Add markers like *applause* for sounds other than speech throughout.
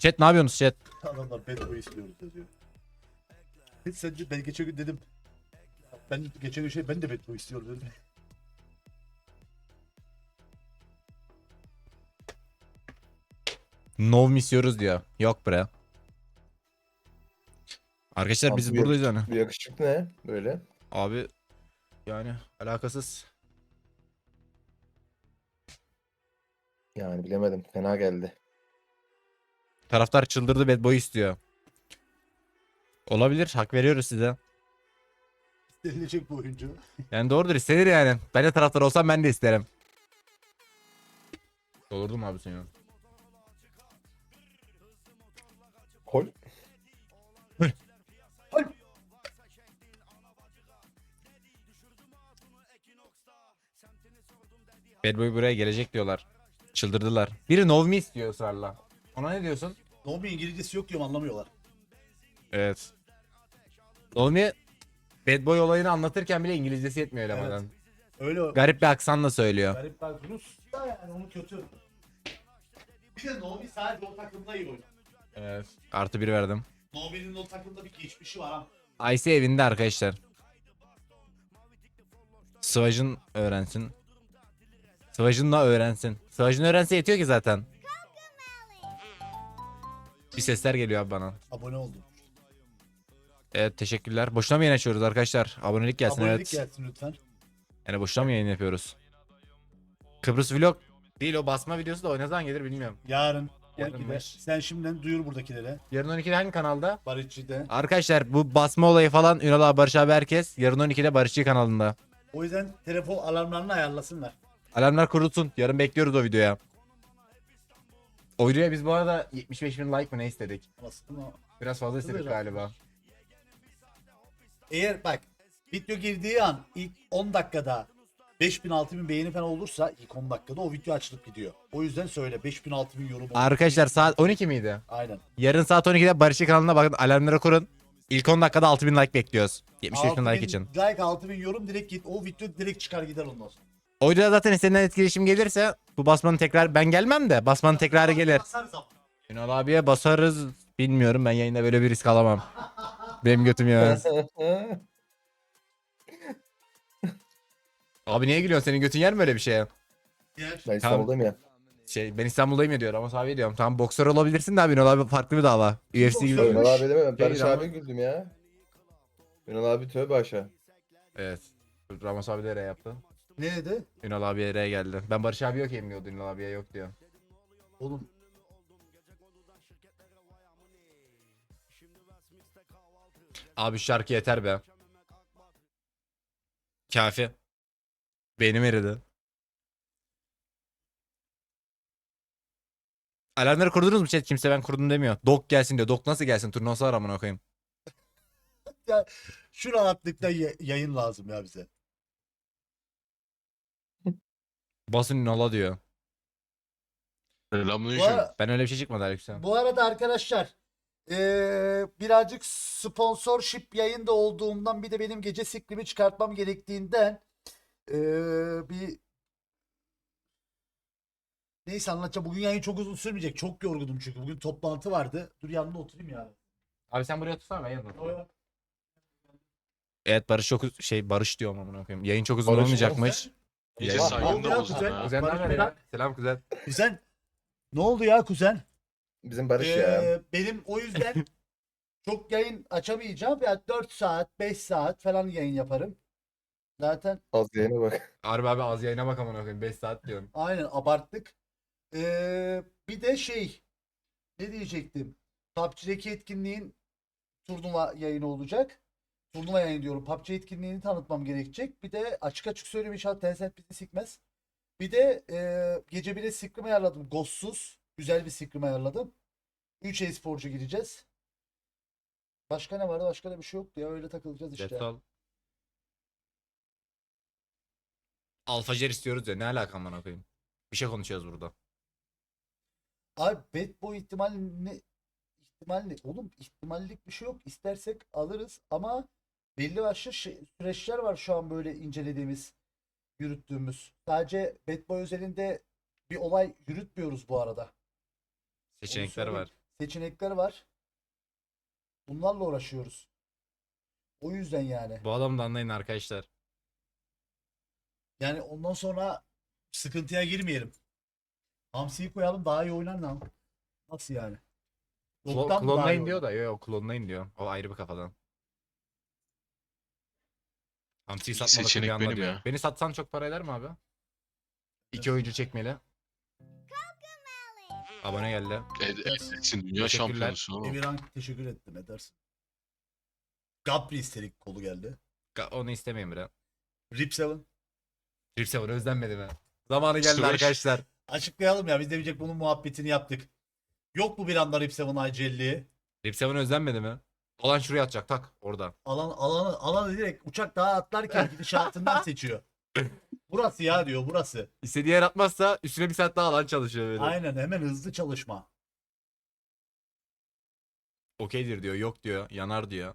Chat ne yapıyorsunuz chat? Adamlar bad boy istiyoruz yazıyor. Sen de- ben geçen gün dedim. Ben geçen gün şey ben de bad boy istiyorum dedim. No mu istiyoruz diyor. Yok bre. Arkadaşlar biz Abi, buradayız yani. Bu yakışık ne böyle? Abi yani alakasız. Yani bilemedim. Fena geldi. Taraftar çıldırdı bad boy istiyor. Olabilir. Hak veriyoruz size. İstenilecek bu oyuncu. *laughs* Yani doğrudur istenir yani. Ben de taraftar olsam ben de isterim. Olurdum abi sen ya. Kol. Bad boy buraya gelecek diyorlar. Çıldırdılar. Biri Novmi istiyor ısrarla. Ona ne diyorsun? Nomi İngilizcesi yok diyorum anlamıyorlar. Evet. Novmi Bad boy olayını anlatırken bile İngilizcesi yetmiyor elemanın. Öyle o. Garip bir aksanla söylüyor. Garip bak Rus da yani onu kötü. Bir de Nomi sadece o takımda iyi oynar. Evet. Artı bir verdim. Nomi'nin o takımda bir geçmişi var ama. Ice evinde arkadaşlar. Sıvacın öğrensin. Sıvacınla öğrensin. Sıvacın öğrense yetiyor ki zaten. Bir sesler geliyor abi bana. Abone oldum. Evet teşekkürler. Boşuna mı yayın açıyoruz arkadaşlar? Abonelik gelsin Abonelik evet. gelsin lütfen. Yani boşuna mı yayın yapıyoruz? Kıbrıs vlog değil o basma videosu da o ne zaman gelir bilmiyorum. Yarın. Yarın 12'de. var. Sen şimdiden duyur buradakilere. Yarın 12'de hangi kanalda? Barışçı'da. Arkadaşlar bu basma olayı falan Ünal abi Barış abi herkes yarın 12'de Barışçı kanalında. O yüzden telefon alarmlarını ayarlasınlar. Alarmlar kurulsun. Yarın bekliyoruz o videoya. O videoya biz bu arada 75 bin like mı ne istedik? Aslında Biraz fazla istedik Buyurun. galiba. Eğer bak video girdiği an ilk 10 dakikada 5000 6000 beğeni falan olursa ilk 10 dakikada o video açılıp gidiyor. O yüzden söyle 5000 6000 yorum. olur. Arkadaşlar saat 12 miydi? Aynen. Yarın saat 12'de Barışçı kanalına bakın alarmları kurun. İlk 10 dakikada 6000 like bekliyoruz. 75 bin like 6000 için. Like 6000 yorum direkt git. O video direkt çıkar gider ondan sonra. O videoda zaten istenilen etkileşim gelirse bu basmanın tekrar ben gelmem de basmanın tekrarı gelir. Ünal abiye basarız. Bilmiyorum ben yayında böyle bir risk alamam. Benim götüm yemez. *laughs* Abi niye gülüyorsun? Senin götün yer mi öyle bir şeye? Yer. ben İstanbul'dayım ya. Şey ben İstanbul'dayım ya diyor ama abi diyorum. Tamam boksör olabilirsin de abi Ünal abi farklı bir dava. UFC gibi. Ünal abi demem. Değil Barış ama. abi güldüm ya. Ünal abi tövbe aşağı. Evet. Ramos abi de yaptı. Ne dedi? Ünal abiye R geldi. Ben Barış abi yok yemiyordu Ünal abiye yok diyor. Oğlum Abi şarkı yeter be. Kafi. Beynim eridi. Alarmları kurdunuz mu chat? Kimse ben kurdum demiyor. Dok gelsin diyor. Dok nasıl gelsin? Turnuvası var amına koyayım. *laughs* şu rahatlıkta ya- yayın lazım ya bize. Basın Ünal'a diyor. Bu, Selamünaleyküm. ara- Ben öyle bir şey çıkmadı Aleykümselam. bu arada arkadaşlar eee, birazcık sponsorship yayında olduğumdan bir de benim gece siklimi çıkartmam gerektiğinden eee, bir Neyse anlatacağım. Bugün yayın çok uzun sürmeyecek. Çok yorgunum çünkü. Bugün toplantı vardı. Dur yanına oturayım ya. Abi sen buraya otursana ben yanına Evet Barış çok uz- şey Barış diyorum amına koyayım. Yayın çok uzun Barış olmayacakmış. İyice oldu ya, olsun güzel. ha. Kuzen ne Barış ya? Selam kuzen. Kuzen ne oldu ya kuzen? Bizim Barış ya. Ee, benim o yüzden *laughs* çok yayın açamayacağım. Yani 4 saat, 5 saat falan yayın yaparım. Zaten Az yayına bak. Harbi abi az yayına bak amına koyayım. 5 saat diyorsun. aynen abarttık. Ee, bir de şey ne diyecektim? PUBG'deki etkinliğin turnuva yayını olacak. Turnuva yayını diyorum. PUBG etkinliğini tanıtmam gerekecek. Bir de açık açık söyleyeyim inşallah Tencent bizi sikmez. Bir de e, gece bir de scrim ayarladım. Ghostsuz. Güzel bir scrim ayarladım. 3 e-sporcu gireceğiz. Başka ne vardı? Başka da bir şey yoktu ya. Öyle takılacağız işte. All. Alfajer istiyoruz ya ne alaka amına koyayım. Bir şey konuşuyoruz burada. Abi bad boy ihtimal ne? İhtimal ne? Oğlum ihtimallik bir şey yok. İstersek alırız ama belli başlı süreçler var şu an böyle incelediğimiz, yürüttüğümüz. Sadece bad boy özelinde bir olay yürütmüyoruz bu arada. Seçenekler var. seçenekleri var. Bunlarla uğraşıyoruz. O yüzden yani. Bu adamı da anlayın arkadaşlar. Yani ondan sonra sıkıntıya girmeyelim. Hamsi'yi koyalım daha iyi oynar lan. Nasıl yani? Klo- daha iyi klonlayın diyor da. Yok yok klonlayın diyor. O ayrı bir kafadan. Hamsi'yi bir seçenek benim diyor. ya. Beni satsan çok para eder mi abi? İki oyuncu çekmeli. Abone geldi. Ed, Edson dünya Teşekkürler. şampiyonusun oğlum. Emirhan teşekkür ettim edersin. Gabri istedik kolu geldi. Ga- Onu istemeyin bre. Rip 7. Rip Seven özlenmedi mi? Zamanı geldi Sıvış. arkadaşlar. Açıklayalım ya biz de diyecek bunun muhabbetini yaptık. Yok mu bir anda Rip 7 ICL'liği? Rip Seven özlenmedi mi? Dolan şuraya atacak tak orada. Alan, alanı, alanı direkt uçak daha atlarken *laughs* gidişatından seçiyor. Burası ya diyor burası. İstediği yer atmazsa üstüne bir saat daha alan çalışıyor böyle. Aynen hemen hızlı çalışma. Okeydir diyor yok diyor yanar diyor.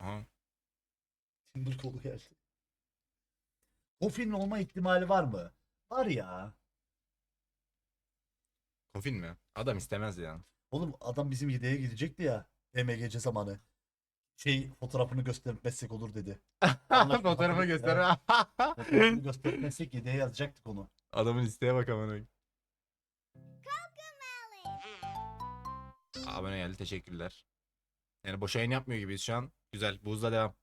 Aha. Timber kolu geldi. Kofi'nin olma ihtimali var mı? Var ya. Kofin mi? Adam istemez ya. Oğlum adam bizim yedeğe gidecekti ya. MGC zamanı. Şey fotoğrafını göstermezsek olur dedi. *laughs* Anlaşma Fotoğrafı göster. *laughs* Fotoğrafını göstermezsek yedeğe yazacaktık onu. Adamın isteğe bak amına. koyayım. Abone geldi teşekkürler. Yani boş yayın yapmıyor gibiyiz şu an. Güzel. Buzla devam.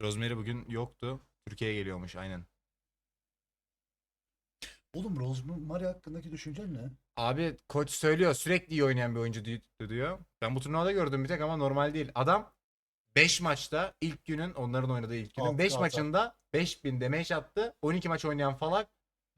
Rosemary bugün yoktu. Türkiye'ye geliyormuş aynen. Oğlum Rosemary hakkındaki düşüncen ne? Abi koç söylüyor sürekli iyi oynayan bir oyuncu di- diyor. Ben bu turnuvada gördüm bir tek ama normal değil. Adam 5 maçta ilk günün onların oynadığı ilk günün Altı 5 atar. maçında 5000 damage attı. 12 maç oynayan Falak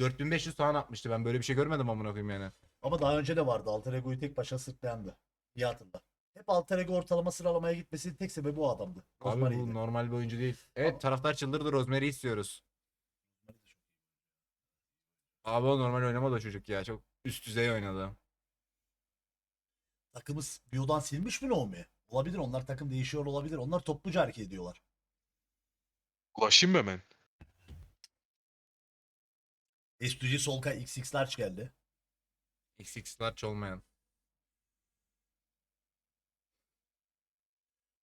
4500 puan atmıştı. Ben böyle bir şey görmedim amına koyayım yani. Ama daha önce de vardı. Alter Ego'yu tek başına sırtlayandı. İyi hatırla. Hep Alter Ego ortalama sıralamaya gitmesinin tek sebebi o adamdı. Abi Rosemary'ydi. bu normal bir oyuncu değil. Evet Ama- taraftar çıldırdı Rosemary'i istiyoruz. Abi o normal oynamadı o çocuk ya. Çok üst düzey oynadı. Takımı Bio'dan silmiş mi Naomi? Olabilir onlar takım değişiyor olabilir. Onlar topluca hareket ediyorlar. Ulaşayım mı hemen? S2G Solkay XX Large geldi. XX large olmayan.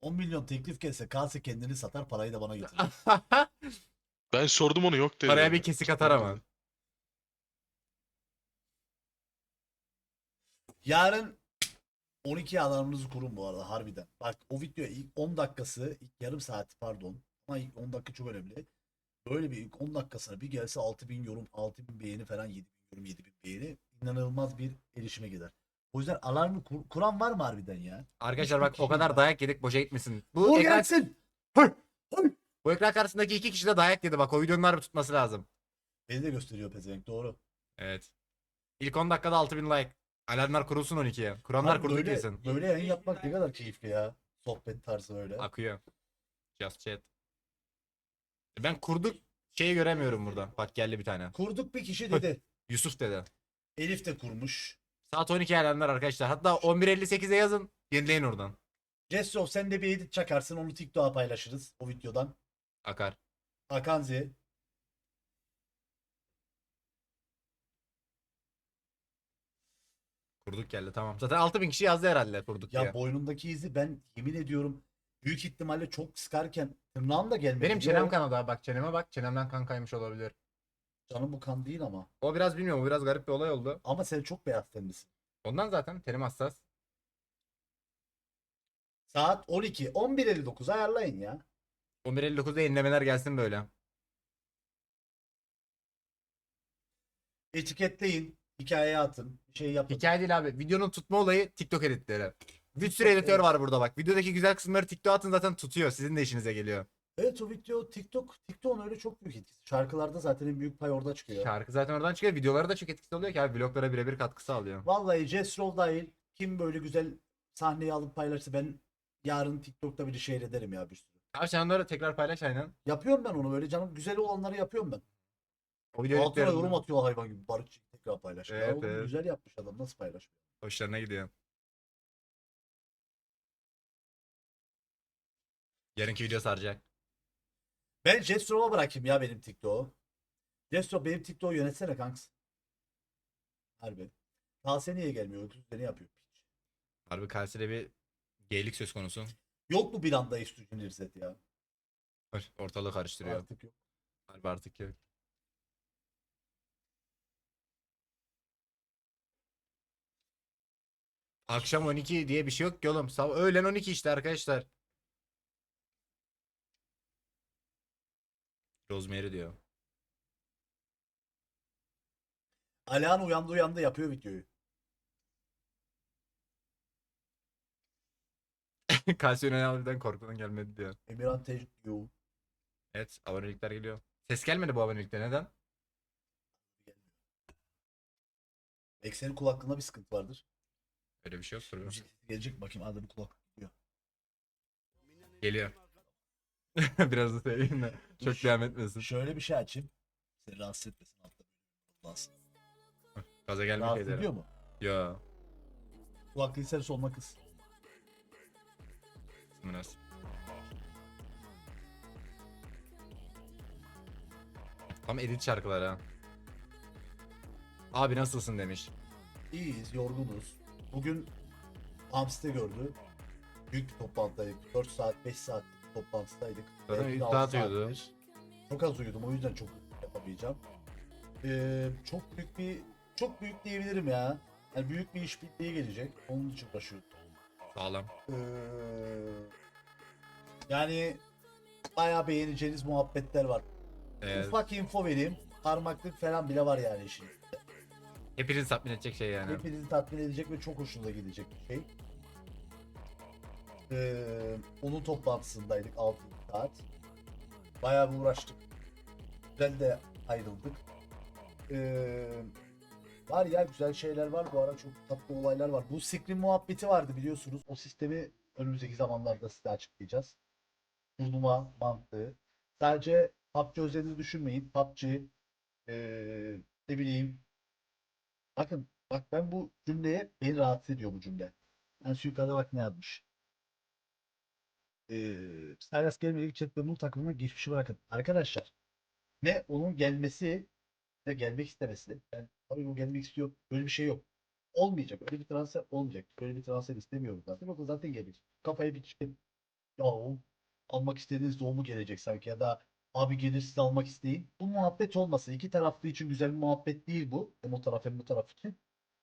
10 milyon teklif gelse kalsa kendini satar parayı da bana getirir. *laughs* Ben sordum onu yok dedi. Paraya bir kesik atar ama. Yarın 12 alarmınızı kurun bu arada harbiden. Bak o video ilk 10 dakikası, ilk yarım saati pardon. Ama ilk 10 dakika çok önemli. Böyle bir ilk 10 dakikasına bir gelse 6000 yorum, 6000 beğeni falan 7000 yorum, 7000 beğeni inanılmaz bir erişime gider. O yüzden alarmı kur- kuran var mı harbiden ya? Arkadaşlar bak o kişi kadar dayak yedik boşa gitmesin. Bu Vur ekran, gelsin! bu ekran karşısındaki iki kişi de dayak yedi bak o videonun harbi tutması lazım. Beni de gösteriyor pezevenk doğru. Evet. İlk 10 dakikada 6000 like. Alarmlar kurulsun 12'ye. Kuranlar Abi kurdu böyle, kesin. böyle yayın yapmak ne kadar keyifli ya. Sohbet tarzı öyle. Akıyor. Just chat. Ben kurduk şeyi göremiyorum burada. Bak geldi bir tane. Kurduk bir kişi dedi. *laughs* Yusuf dedi. Elif de kurmuş. Saat 12 alarmlar arkadaşlar. Hatta 11.58'e yazın. Yenileyin oradan. Cesro sen de bir edit çakarsın onu TikTok'a paylaşırız o videodan. Akar. Akanzi. Kurduk geldi tamam. Zaten 6000 kişi yazdı herhalde kurduk Ya diye. boynundaki izi ben yemin ediyorum büyük ihtimalle çok sıkarken tırnağım da gelmedi. Benim çenem kanadı abi. Bak çeneme bak. Çenemden kan kaymış olabilir. Canım bu kan değil ama. O biraz bilmiyorum. O biraz garip bir olay oldu. Ama sen çok beyaz tenlisin. Ondan zaten tenim hassas. Saat 12. 11.59 ayarlayın ya. 11.59'da yenilemeler gelsin böyle. Etiketleyin. Hikayeye atın. Bir şey yapın. Hikaye değil abi. Videonun tutma olayı TikTok editleri. Bir sürü editör var burada bak. Videodaki güzel kısımları TikTok'a atın zaten tutuyor. Sizin de işinize geliyor. Evet o video TikTok. TikTok'un öyle çok büyük etkisi. Şarkılarda zaten en büyük pay orada çıkıyor. Şarkı zaten oradan çıkıyor. Videoları da çok etkisi oluyor ki abi. Vloglara birebir katkı sağlıyor. Vallahi Cesrol dahil kim böyle güzel sahneyi alıp paylaşsa ben yarın TikTok'ta bir şey ederim ya bir sürü. Abi sen onları tekrar paylaş aynen. Yapıyorum ben onu böyle canım güzel olanları yapıyorum ben. O video Altına editlerini- yorum atıyor hayvan gibi barışçı tekrar paylaş. ya Evet, oğlum evet. güzel yapmış adam nasıl paylaşmıyor? Hoşlarına gidiyor. Yarınki video saracak. Ben Jestrol'a bırakayım ya benim TikTok'u. Jestrol benim TikTok'u yönetsene kanks. Harbi. Kalse niye gelmiyor? Öküz de ne yapıyor? Harbi Kalsi'de bir geylik söz konusu. Yok mu bir anda Estücün İrzet ya? Ortalığı karıştırıyor. Artık yok. Harbi artık yok. Akşam 12 diye bir şey yok ki oğlum. Sabah öğlen 12 işte arkadaşlar. Rosemary diyor. Alihan uyandı uyandı yapıyor videoyu. *laughs* Kalsiyon harbiden korkudan gelmedi diyor. Emirhan Tecrüt yo. Evet abonelikler geliyor. Ses gelmedi bu abonelikte neden? Eksenin kulaklığında bir sıkıntı vardır. Öyle bir şey yok. Dur. Müzik sesi gelecek bakayım adamın kulak. Geliyor. *laughs* Biraz da söyleyeyim de. Çok devam etmesin. Şöyle bir şey açayım. Seni rahatsız etmesin altta. Rahatsız, Gaza gelmiş rahatsız şeyler. ediyor mu? Ya. Kulaklığı sen soluna kız. Münasip. Tam edit şarkılar ha. Abi nasılsın demiş. İyiyiz, yorgunuz. Bugün Hams'te gördü. Büyük bir toplantıdaydık. 4 saat, 5 saat toplantıdaydık. Zaten Belki de altı saattir. Çok az uyudum o yüzden çok yapamayacağım. Ee, çok büyük bir çok büyük diyebilirim ya. Yani büyük bir iş bittiği gelecek. Onun için uğraşıyorum. Sağlam. Ee, yani bayağı beğeneceğiniz muhabbetler var. Ee, Ufak info vereyim. Parmaklık falan bile var yani işin. Hepinizi tatmin edecek şey yani. Hepinizi tatmin edecek ve çok hoşunuza gidecek bir şey. Ee, onun toplantısındaydık 6 saat. Bayağı bir uğraştık. Güzel de ayrıldık. Ee, var ya güzel şeyler var. Bu ara çok tatlı olaylar var. Bu screen muhabbeti vardı biliyorsunuz. O sistemi önümüzdeki zamanlarda size açıklayacağız. Turnuva mantığı. Sadece PUBG özelini düşünmeyin. PUBG ee, ne bileyim Bakın bak ben bu cümleye beni rahatsız ediyor bu cümle. Yani şu bak ne yazmış. Ee, Silas gelmedi chat ve bu takımına geçmişi bırakın. Arkadaşlar ne onun gelmesi ne gelmek istemesi. Ben tabii bu gelmek istiyor. Böyle bir şey yok. Olmayacak. Öyle bir transfer olmayacak. Böyle bir transfer istemiyorum zaten. O da zaten gelecek. Kafaya bir şey. Ya o almak istediğiniz o mu gelecek sanki ya da abi gelir siz almak isteyin. Bu muhabbet olmasın. İki taraflı için güzel bir muhabbet değil bu. Hem o taraf hem bu taraf için.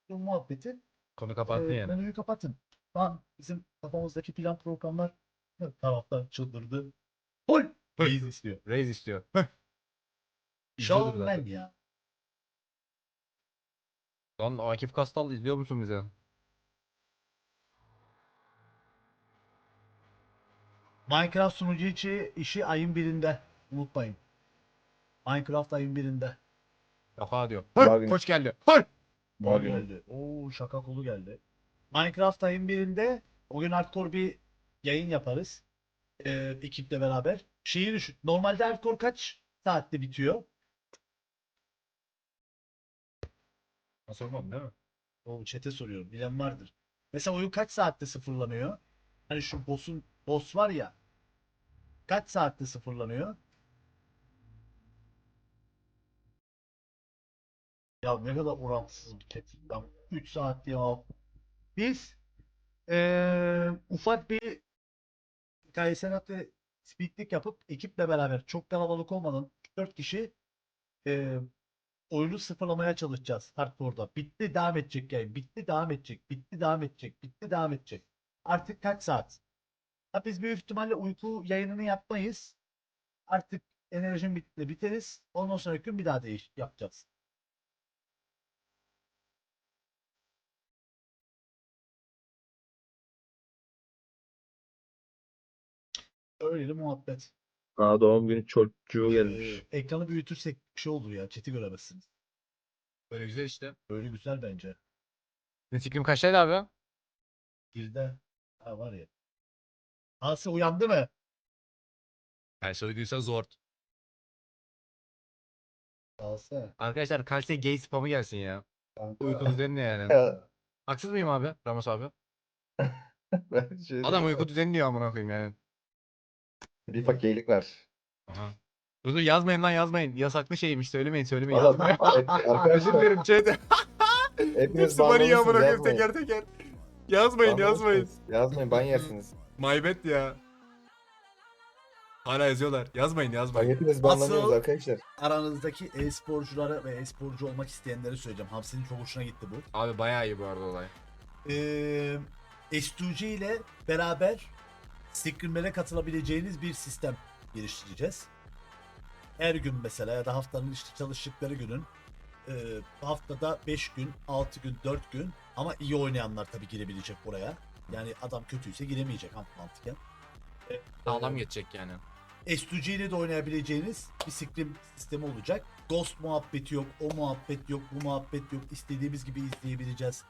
Bu muhabbeti Konu kapattın e, yani. konuyu kapatın. Şu an bizim kafamızdaki plan programlar her taraftan çıldırdı. Hol! Reis istiyor. Reis istiyor. Şovmen zaten. ya. Lan Akif Kastal izliyor musun bize? Minecraft sunucu içi işi ayın birinde. Unutmayın. Minecraft ayın birinde. Şaka diyor. Bugün- Koç geldi. Hır! Var ya. geldi. Oo şaka kolu geldi. Minecraft ayın birinde o gün hardcore bir yayın yaparız. Ee, ekiple beraber. Şeyi düşün. Normalde hardcore kaç saatte bitiyor? Nasıl olmadı değil mi? O chat'e soruyorum. Bilen vardır. Mesela oyun kaç saatte sıfırlanıyor? Hani şu boss'un boss var ya. Kaç saatte sıfırlanıyor? Ya ne kadar orantısız bir chat. 3 saat ya. Biz eee, ufak bir hikaye senat ve speaklik yapıp ekiple beraber çok kalabalık olmadan 4 kişi eee oyunu sıfırlamaya çalışacağız hardcore'da. Bitti devam edecek yani. Bitti devam edecek. Bitti devam edecek. Bitti devam edecek. Artık kaç saat? Ha biz büyük ihtimalle uyku yayınını yapmayız. Artık enerjim bitti biteriz. Ondan sonraki gün bir daha değiş yapacağız. Öyle muhabbet. Aa doğum günü çocuğu gelmiş. Ee, ekranı büyütürsek bir şey olur ya. Chat'i göremezsiniz. Böyle güzel işte. Böyle güzel bence. Senin fikrim kaçtaydı abi? Birde. Ha var ya. Asi uyandı mı? Ben söylediysem zor. Asi. Arkadaşlar kalse gay spamı gelsin ya. Kanka. Uyku düzenli yani. *laughs* Ya, Haksız mıyım abi? Ramos abi. *laughs* ben şey Adam uyku düzenli diyor amına koyayım yani. Bir fakirlik var. Aha. Dur dur yazmayın lan yazmayın. Yasaklı şeymiş söylemeyin söylemeyin. Adam, yazmayın. *laughs* Özür arkadaşlar dilerim chat. Hepiniz Hepsi bana iyi amına koyayım yazmayın. teker teker. Yazmayın yazmayın. Yazmayın ban yersiniz. Maybet ya. Hala yazıyorlar. Yazmayın Bak yazmayın. hepiniz banlanıyoruz Asıl- arkadaşlar. Aranızdaki e-sporculara ve e-sporcu olmak isteyenlere söyleyeceğim. Hamsi'nin çok hoşuna gitti bu. Abi bayağı iyi bu arada olay. Ee, S2G ile beraber scrimlere katılabileceğiniz bir sistem geliştireceğiz. Her gün mesela ya da haftanın işte çalıştıkları günün e, haftada 5 gün, 6 gün, 4 gün ama iyi oynayanlar tabii girebilecek buraya. Yani adam kötüyse giremeyecek mantıken. E, Sağlam geçecek yani. S2G ile de oynayabileceğiniz bir scrim sistemi olacak. Ghost muhabbeti yok, o muhabbet yok, bu muhabbet yok. İstediğimiz gibi izleyebileceğiz.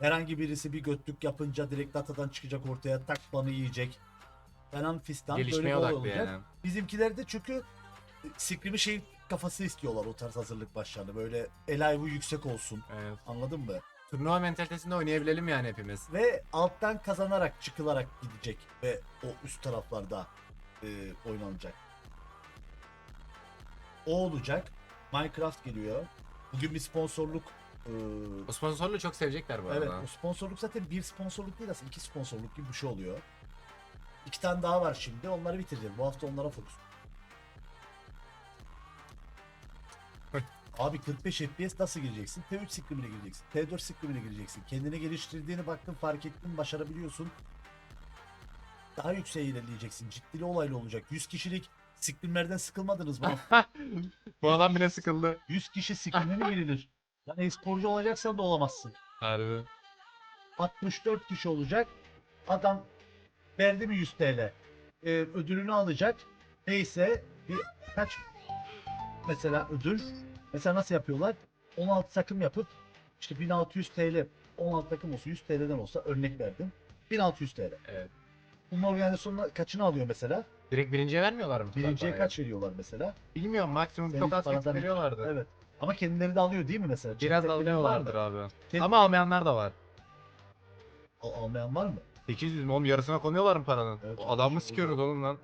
Herhangi birisi bir götlük yapınca direkt datadan çıkacak ortaya tak banı yiyecek. Falan fistan böyle Gelişmeye olay odaklı olacak. yani. Bizimkiler de çünkü Scrim'i şey kafası istiyorlar o tarz hazırlık başlarında. Böyle el IV'ı yüksek olsun. Evet. Anladın mı? Turnuva mentalitesinde oynayabilelim yani hepimiz. Ve alttan kazanarak çıkılarak gidecek ve o üst taraflarda e, oynanacak. O olacak. Minecraft geliyor. Bugün bir sponsorluk e, O sponsorluğu çok sevecekler bu Evet arada. o sponsorluk zaten bir sponsorluk değil aslında iki sponsorluk gibi bir şey oluyor. İki tane daha var şimdi onları bitireceğiz. Bu hafta onlara fokus. Abi 45 FPS nasıl gireceksin? T3 scrim'ine gireceksin. T4 scrim'ine gireceksin. Kendine geliştirdiğini baktın fark ettin başarabiliyorsun. Daha yükseğe ilerleyeceksin. Ciddili olaylı olacak. 100 kişilik scrimlerden sıkılmadınız mı? *laughs* bu adam bile sıkıldı. 100 kişi scrim'e mi girilir? Yani sporcu olacaksan da olamazsın. Harbi. 64 kişi olacak. Adam verdi mi 100 TL? Ee, ödülünü alacak. Neyse bir kaç mesela ödül mesela nasıl yapıyorlar? 16 takım yapıp işte 1600 TL 16 takım olsa 100 TL'den olsa örnek verdim. 1600 TL. Evet. Bunun organizasyonuna kaçını alıyor mesela? Direkt birinciye vermiyorlar mı? Birinciye kaç veriyorlar mesela? Bilmiyorum maksimum çok az paradan- veriyorlardı. Evet. Ama kendileri de alıyor değil mi mesela? Biraz alıyorlardır abi. Tek- Ama almayanlar da var. Al- almayan var mı? 800 mi oğlum yarısına konuyorlar mı paranın? Evet, O adam mı evet. sikiyoruz oğlum lan?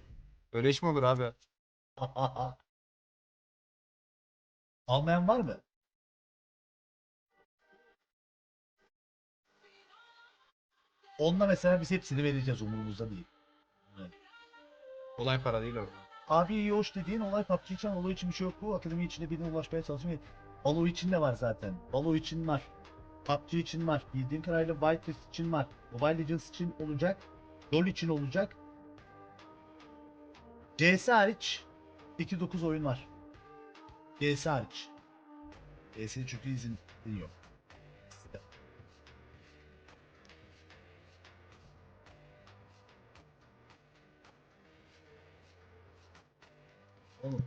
*laughs* Öyle iş mi olur abi? *laughs* Almayan var mı? Onunla mesela biz hepsini vereceğiz umurumuzda değil. Olay para değil orada. Abi iyi hoş dediğin olay PUBG için Valo için bir şey yok bu. Akademi içinde birine ulaşmaya çalışmıyor. Valo için de var zaten. Valo için var. PUBG için var. Bildiğim kadarıyla Whitelist için var. Mobile Legends için olacak. LoL için olacak. CS hariç 2-9 oyun var. CS hariç. CS çünkü izin yok. Oğlum.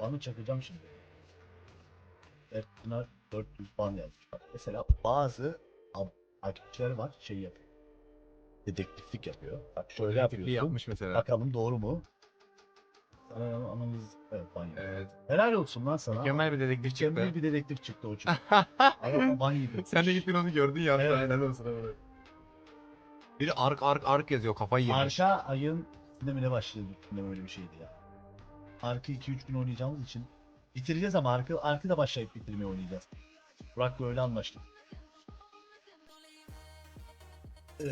Banı çakacağım şimdi. Ertuğrul 400 ban yazmış. Bak mesela bazı takipçiler var şey yapıyor. Dedektiflik yapıyor. Bak şöyle yapıyorsun. yapmış mesela. Bakalım doğru mu? Sana anamız evet ban. Evet. Helal olsun lan sana. Mükemmel bir dedektif çıktı. Mükemmel bir dedektif çıktı o çocuk. Adam ban yedi. Sen de gittin onu gördün ya. Evet. Helal olsun abi. Biri ark ark ark yazıyor kafayı yemiş. Arka ayın gündemine başladı. Gündem öyle bir şeydi ya. Arkı 2-3 gün oynayacağımız için bitireceğiz ama arkı, arkı da başlayıp bitirmeye oynayacağız. Burak'la öyle anlaştık. Ee,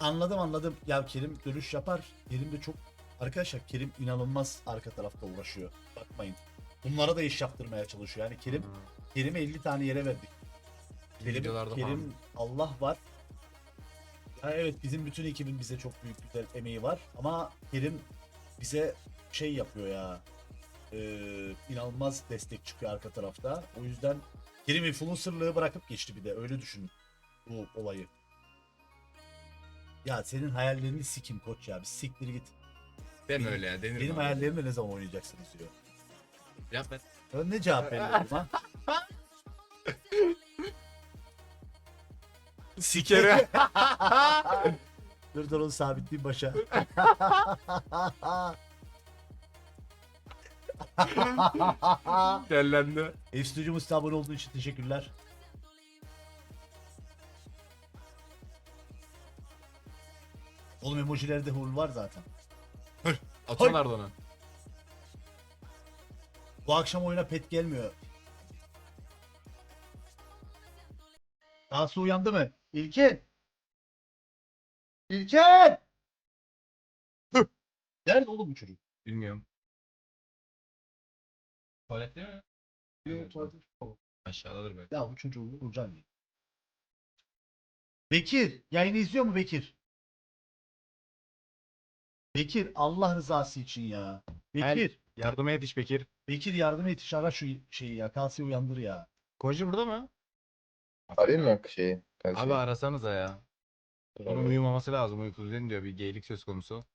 anladım anladım. Ya Kerim dönüş yapar. Kerim de çok... Arkadaşlar Kerim inanılmaz arka tarafta uğraşıyor. Bakmayın. Bunlara da iş yaptırmaya çalışıyor. Yani Kerim, Kerim'e 50 tane yere verdik. Kerim, Kerim Allah var. Ya evet bizim bütün ekibin bize çok büyük güzel emeği var ama Kerim bize şey yapıyor ya. Ee, inanılmaz destek çıkıyor arka tarafta. O yüzden Kerim influencerlığı bırakıp geçti bir de öyle düşün bu olayı. Ya senin hayallerini sikim koç ya bir siktir git. Deme öyle ya denir Benim mi? hayallerimle ne zaman oynayacaksınız diyor. Yap ben. Ben ne cevap *laughs* veriyorum ha? Sikeri. *laughs* dur dur onu sabitleyeyim başa. *laughs* Dellendi. Estüdyomuz abone olduğu için teşekkürler. Oğlum emojilerde hurl var zaten. Atıyorlardı onu. Bu akşam oyuna pet gelmiyor. Tansu uyandı mı? İlkin! İlkin! Nerede oğlum bu çocuk? Bilmiyorum. Tuvalette mi? Yok, tuvalete çıkıyor. Aşağıdadır belki. Ya bu çocuğu vuracağım ya. Bekir, yayını izliyor mu Bekir? Bekir, Allah rızası için ya. Bekir, Yardıma yetiş Bekir. Bekir yardım et, ara şu şeyi ya. Kalsiyı uyandır ya. Koncu burada mı? Arayayım mı şeyi? Abi arasanıza ya. Abi. uyumaması lazım. Uyku düzeni diyor. Bir geylik söz konusu.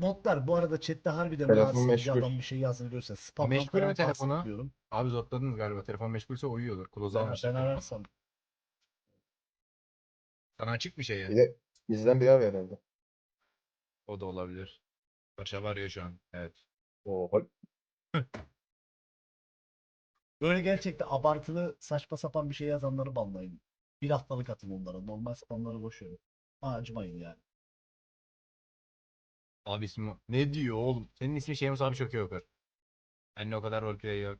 Notlar bu arada chatte harbiden Telefon rahatsız edici meşgul. adam bir şey yazdığını görürsen spamdan Meşgul mü telefonu? bahsetmiyorum. Abi zotladınız galiba. Telefon meşgulse uyuyordur. Kloza Ben, almış. ben ararsam. Sana açık bir şey ya. Bir de bizden biri arıyor herhalde. O da olabilir. Barış abi arıyor şu an. Evet. Oho. *laughs* Böyle gerçekten abartılı saçma sapan bir şey yazanları banlayın. Bir haftalık atın onlara. Normal spamları boş verin. Ha, acımayın yani. Abi ismi ne diyor oğlum? Senin ismin Şeymus abi çok iyi okur. Benimle o kadar roleplay yok.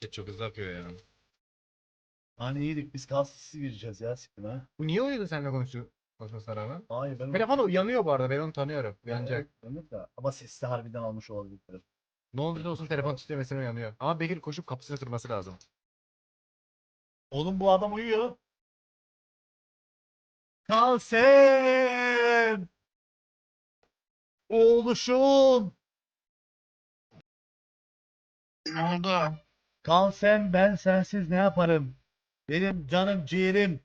Chat çok hızlı akıyor ya. Hani iyiydik biz kalsız gireceğiz ya sikime. Bu niye uyudu seninle konuşuyor? Konuşmasına rağmen. Hayır ben Telefon uyanıyor bu arada. Ben onu tanıyorum. Uyanacak. Evet, da. Ama sesi de harbiden almış olabilir. Ne olursa olsun telefon titremesine uyanıyor. Ama Bekir koşup kapısını kırması lazım. Oğlum bu adam uyuyor. Kalsem! Oğluşum! Ne oldu? Kalsem ben sensiz ne yaparım? Benim canım ciğerim.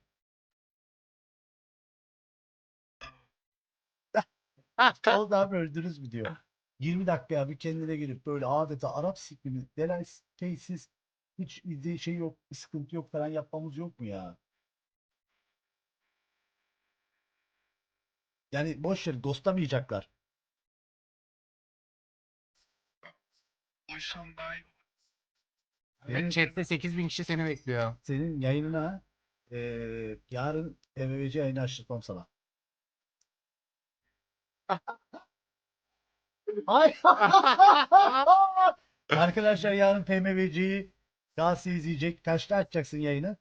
Oldu abi öldünüz mü diyor. 20 dakika bir kendine gelip böyle adeta Arap siklimi denen şeysiz hiç bir şey yok, bir sıkıntı yok falan yapmamız yok mu ya? Yani boş ver ghostlamayacaklar. Uysam daha iyi. Benim- Chat'te 8000 kişi seni bekliyor. Senin yayınına eee yarın PMVC yayını açtırmam sana. *laughs* Ay. *laughs* Arkadaşlar yarın PMVC'yi Galatasaray izleyecek. Kaçta açacaksın yayını?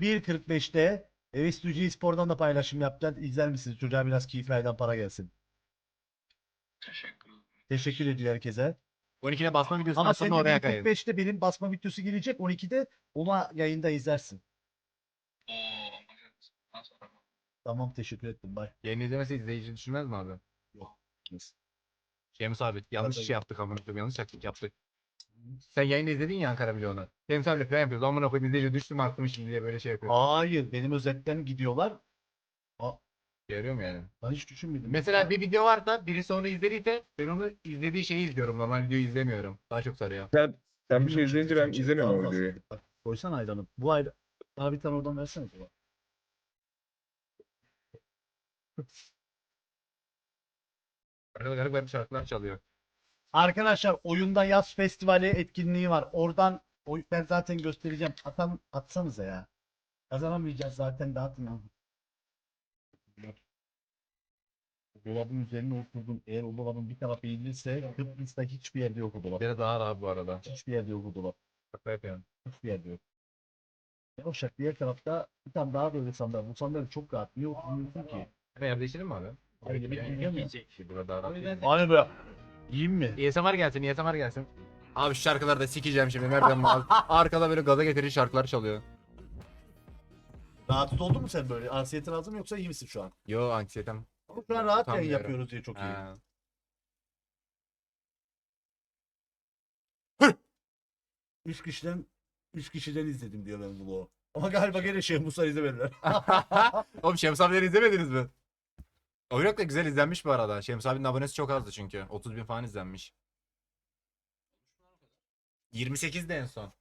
1.45'te Evestuji Spor'dan da paylaşım yapacağız. İzler misiniz? Çocuğa biraz keyiflerden para gelsin. Teşekkür ederim. Teşekkür ediyor herkese. 12'ne basma videosundan Ama sonra senin oraya kayın. 1.45'te benim basma videosu gelecek. 12'de ona yayında izlersin. Tamam teşekkür ettim. Bay. Yayını izlemese izleyici düşünmez mi abi? Yok. Şemus abi yanlış şey yaptık amına koyayım. Yanlış taktik yaptık. Sen yayını izledin ya Ankara Milyonu. Şemus abiyle plan yapıyoruz. Amına koyayım izleyici düştü mü aklım şimdi diye böyle şey yapıyor. Hayır benim özetten gidiyorlar. Yarıyor mu yani? Ben hiç düşünmedim. Mesela bir video varsa birisi onu izlediyse ben onu izlediği şeyi izliyorum. Normal videoyu izlemiyorum. Daha çok sarıyor. Sen, sen bir şey izleyince ben izlemiyorum o videoyu. Bak, koysana ayranı. Bu ayran. Daha bir tane oradan versene. Arkada garip garip şarkılar çalıyor. Arkadaşlar oyunda yaz festivali etkinliği var. Oradan oy, ben zaten göstereceğim. Atan, atsanıza ya. Kazanamayacağız zaten dağıtın abi. Dolabın üzerine oturdum. Eğer o dolabın bir tarafı eğilirse Kıbrıs'ta hiçbir yerde yok o dolap. Biri daha rahat bu arada. Hiçbir yerde yok o dolap. Şaka yapıyorum. Hiçbir yerde yok. Yavşak diğer tarafta bir tane daha böyle sandalye. Bu sandalye çok rahat. Niye oturmuyorsun ki? Ben yer değiştirelim mi abi? Hayır, yemek yiyeceğim ya. Şey, burada değil. Hani be. Yiyeyim mi? ASMR gelsin, ASMR gelsin. Abi şu şarkıları da sikeceğim şimdi. Nereden mal? *laughs* Arkada böyle gaza getirici şarkılar çalıyor. Rahatsız oldun mu sen böyle? Anksiyetin azı mı yoksa iyi misin şu an? Yo anksiyetem. Ama şu an rahat yayın yapıyoruz diye çok iyi. Ha. Üç kişiden üç kişiden izledim diyor ben bunu. Ama galiba gene şey Musa izlemediler. *laughs* Oğlum Şems abileri izlemediniz mi? Oynak da güzel izlenmiş bu arada. Şems abinin abonesi çok azdı çünkü. 30 bin falan izlenmiş. 28 de en son.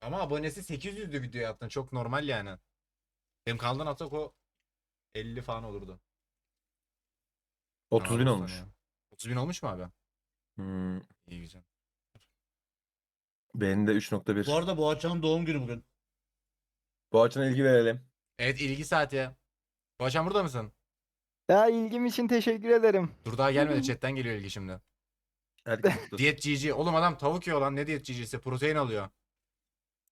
Ama abonesi 800'lü video yaptın. Çok normal yani. Benim kanaldan atsak o 50 falan olurdu. 30 bin olmuş. sanıyorum. 30 bin olmuş mu abi? Hmm, İyi güzel. benim de 3.1. Bu arada Boğaçan'ın doğum günü bugün. Boğaçan'a ilgi verelim. Evet ilgi saati ya. Boğaçan burada mısın? Ya ilgim için teşekkür ederim. Dur daha gelmedi. Chatten geliyor ilgi şimdi. Herkes *laughs* dur. Diyet GG. Oğlum adam tavuk yiyor lan. Ne diyet GG'si? Protein alıyor.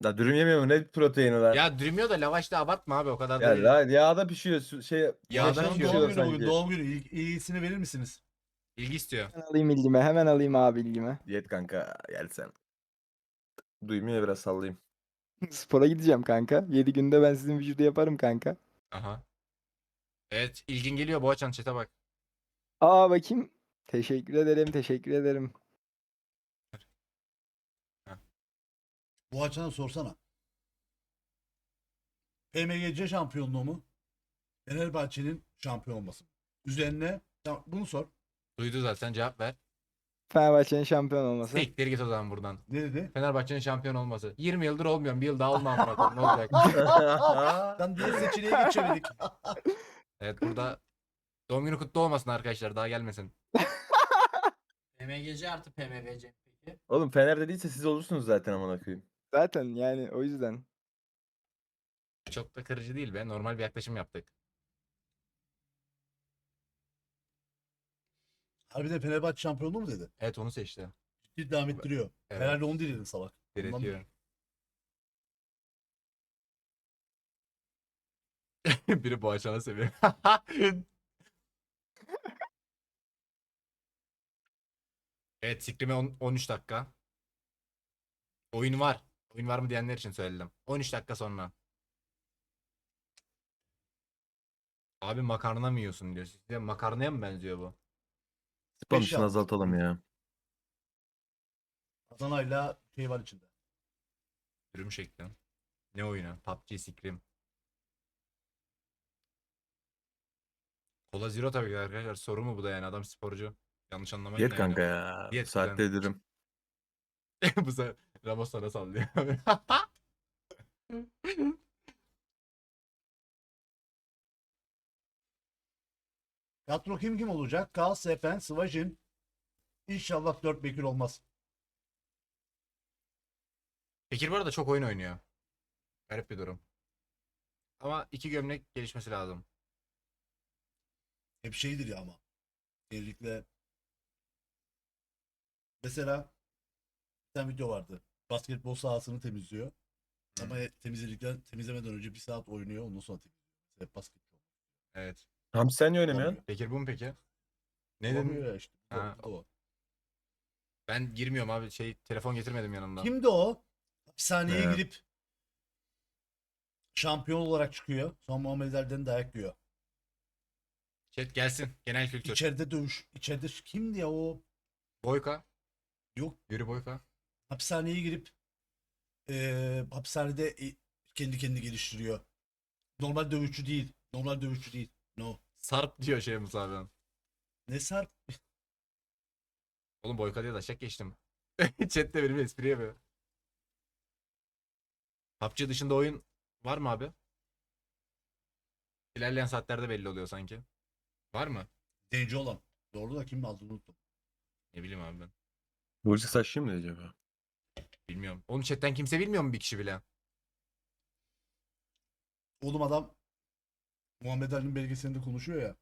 Da dürüm yemiyor mu? Ne proteini var? Ya dürümüyor da lavaşta abartma abi o kadar da Ya değil. la, yağda pişiyor. su- Şey, Yağda pişiyor doğum günü bugün. sanki. Doğum günü. İl- İlgisini verir misiniz? İlgi istiyor. Hemen alayım ilgime. Hemen alayım abi ilgime. Diyet kanka gel sen. Duymuyor biraz sallayayım. *laughs* Spora gideceğim kanka. 7 günde ben sizin vücudu yaparım kanka. Aha. Evet ilgin geliyor Boğaçan chat'e bak. Aa bakayım. Teşekkür ederim. Teşekkür ederim. Boğaçan'a sorsana. PMGC şampiyonluğu mu? Fenerbahçe'nin şampiyon olması mı? Üzerine Tamam, bunu sor. Duydu zaten cevap ver. Fenerbahçe'nin şampiyon olması. Siktir git o zaman buradan. Ne dedi? Fenerbahçe'nin şampiyon olması. 20 yıldır olmuyorum. Bir yıl daha olma amına koyayım, Ne olacak? *laughs* Lan diğer seçeneğe geçemedik. *laughs* Evet burada doğum günü kutlu olmasın arkadaşlar. Daha gelmesin. *laughs* PMGC artı PMVC peki. Oğlum Fener'de değilse siz olursunuz zaten amına koyayım. Zaten yani o yüzden. Çok da kırıcı değil be. Normal bir yaklaşım yaptık. Harbiden Fenerbahçe şampiyonluğu mu dedi? Evet onu seçti. Ciddi devam ettiriyor. Evet. Herhalde onu değil dedin salak. Ondan- Diretiyor. *laughs* Biri Boğaçan'ı seviyor. *laughs* evet Sikrim'e on- 13 dakika. Oyun var. Oyun var mı diyenler için söyledim. 13 dakika sonra. Abi makarna mı yiyorsun diyor. Size makarnaya mı benziyor bu? Spam Beş için azaltalım ya. Adana'yla şey var içinde. Dürüm şekli. Ne oyunu? PUBG Sikrim. Kola Zero tabii ki arkadaşlar. Soru mu bu da yani? Adam sporcu. Yanlış anlamayın. Diyet da kanka yani. ya. Diyet Saatte dürüm. *laughs* *laughs* bu sefer Ramos sana sallıyor. *laughs* Kadro kim kim olacak? Kal, Sepen, Svajin. İnşallah 4 Bekir olmaz. Bekir bu arada çok oyun oynuyor. Garip bir durum. Ama iki gömlek gelişmesi lazım. Hep şeydir ya ama. Genellikle mesela bir tane video vardı. Basketbol sahasını temizliyor. Ama temizledikten temizlemeden önce bir saat oynuyor. Ondan sonra temizliyor. Hep basketbol. Evet. Hamsi sen ne oynamıyorsun? Bekir bu mu peki? Ne dedin? ya işte. Ha, da o. Ben girmiyorum abi. Şey telefon getirmedim yanımda. Kimdi o? Hapishaneye Ne? girip şampiyon olarak çıkıyor. Sonra Muhammed Ali'den dayak yiyor. Chat gelsin. Genel kültür. İçeride dövüş. İçeride kimdi ya o? Boyka. Yok. Yürü Boyka. Hapishaneye girip eee hapishanede e, kendi kendini geliştiriyor. Normal dövüşçü değil. Normal dövüşçü değil. No. Sarp diyor şey Musa abi. Ne sarp? Oğlum Boyka diye taşak geçtim. *laughs* Chat'te benim espri yapıyor. PUBG dışında oyun var mı abi? İlerleyen saatlerde belli oluyor sanki. Var mı? Zenci olan. Doğru da kim aldığını unuttum. Ne bileyim abi ben. Burcu saçlı mı acaba? Bilmiyorum. Oğlum chatten kimse bilmiyor mu bir kişi bile? Oğlum adam Muhammed Ali'nin belgeselinde konuşuyor ya.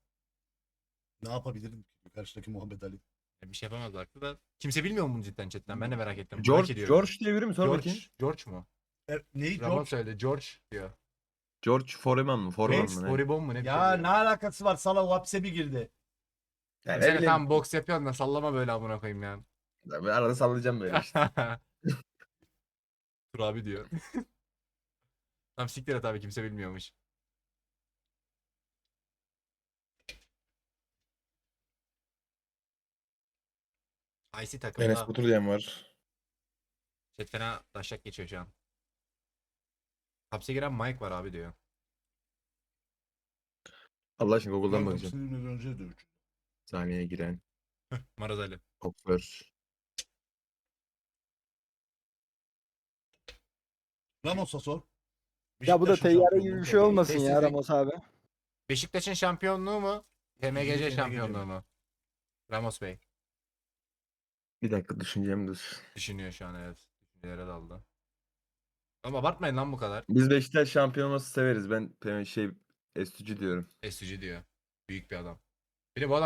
Ne yapabilirim ki karşıdaki Muhammed Ali? Bir şey yapamaz haklı da. Kimse bilmiyor mu bunu cidden chatten? Ben de merak ettim. Merak George, ediyorum. George diye biri mi? Sor George, bakayım. George mu? E, neyi Ramon George? söyledi. George diyor. George Foreman mı? Foreman Reis mı? Ne? Mu ne? Ya ne alakası var? Sala o hapse mi girdi? Ya ne Sen bileyim. tam boks yapıyorsun da sallama böyle amına koyayım ya. Ben arada sallayacağım böyle işte. *laughs* Tur abi diyor. *laughs* Tam siktir et abi kimse bilmiyormuş. IC Enes takımda Batur diyen var. chat fena taşak geçiyor şu an. Hapse giren Mike var abi diyor. Allah aşkına Google'dan bakacağım. hapsinin önce dövüş. Sahneye giren. Maraz Ali. Hoppör. Ramos'a sor. Ya bu da Beşiktaş'ın teyyare şampiyonluğu gibi bir şey olmasın ya Sessizlik. Ramos abi. Beşiktaş'ın şampiyonluğu mu? PMGC. şampiyonluğu mu? Ramos Bey. Bir dakika düşüneceğim dur. Düşünüyor şu an evet. Düşüncelere daldı. Ama abartmayın lan bu kadar. Biz Beşiktaş şampiyon olması severiz. Ben şey Estücü diyorum. SUG diyor. Büyük bir adam. Bir de bu adam